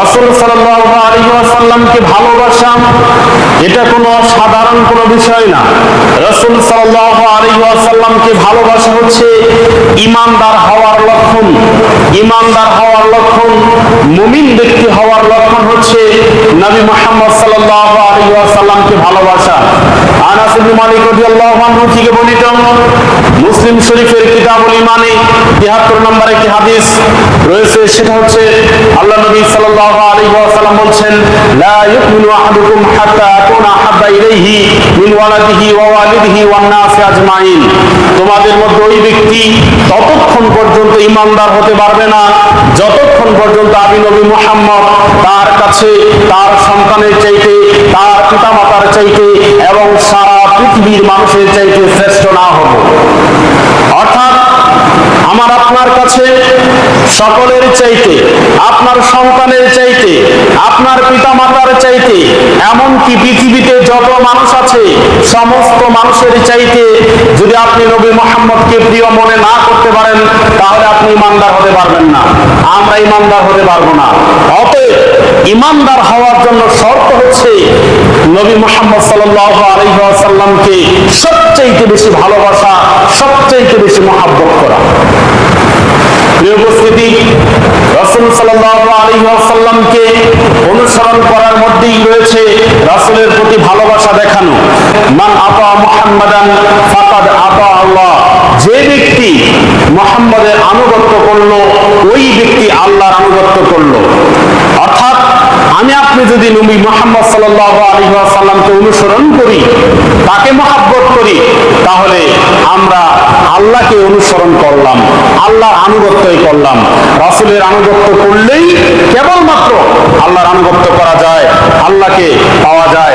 রাসূল আলাইহি ভালোবাসা, এটা কোনো সাধারণ কোনো বিষয় না। রাসূল আলাইহি ভালোবাসা হচ্ছে ঈমানদার হওয়ার লক্ষণ। ঈমানদার হওয়ার লক্ষণ, মুমিন ব্যক্তি হওয়ার লক্ষণ হচ্ছে নবী মুহাম্মদ সাল্লাল্লাহু আলাইহি ওয়াসাল্লামকে ভালোবাসা। আনাস মালিক থেকে বর্ণিত মুসলিম শরীফের কিতাবুল ইমানে 73 নম্বর একটি হাদিস রয়েছে, সেটা হচ্ছে আল্লাহ নবী সাল্লাল্লাহু আলাইহি ওয়াসাল্লাম বলছেন, লা ইউমিনু আহাদুকুম হাত্তা আকুনা আহাব্বা ইলাইহি মিন ওয়ালাদিহি ওয়া ওয়ালিদিহি ওয়ান নাসি আজমাইন। তোমাদের মধ্যে ওই ব্যক্তি ততক্ষণ পর্যন্ত ইমানদার হতে পারবে না, যতক্ষণ পর্যন্ত আমি নবী মুহাম্মদ তার কাছে, তার সন্তানের চাইতে, তার পিতামাতার চাইতে এবং সারা পৃথিবীর মানুষের চাইতে শ্রেষ্ঠ না হব। আমার আপনার কাছে, সকলের চাইতে, আপনার সন্তানের চাইতে, আপনার পিতামাতার চাইতে, এমনকি পৃথিবীতে যত মানুষ আছে, সমস্ত মানুষের চাইতে যদি আপনি নবী মোহাম্মদকে প্রিয় মনে না করতে পারেন, তাহলে আপনি ইমানদার হতে পারবেন না। আমরা ইমানদার হতে পারব না। অতএব ইমানদার হওয়ার জন্য শর্ত হচ্ছে, নবী মোহাম্মদ সাল্লাল্লাহু আলাইহি ওয়াসাল্লামকে সবচাইতে বেশি ভালোবাসা, সবচাইতে বেশি মহাব্বত করা। অনুসরণ করার মধ্যেই রয়েছে প্রতি ভালোবাসা দেখানো। মান ফাকাদ আতা আল্লাহ। যে ব্যক্তি মুহাম্মাদের আনুগত্য করল, ওই ব্যক্তি আল্লাহর আনুগত্য করল। অর্থাৎ আমি আপনি যদি নবী মোহাম্মদ সাল্লাল্লাহু আলাইহি ওয়াসাল্লামকে অনুসরণ করি, তাকে মহাব্বত করি, তাহলে আমরা আল্লাহকে অনুসরণ করলাম। আল্লাহর আনুগত্যই করলাম। রাসুলের আনুগত্য করলেই কেবলমাত্র আল্লাহর আনুগত্য করা যায় আল্লাহকে পাওয়া যায়।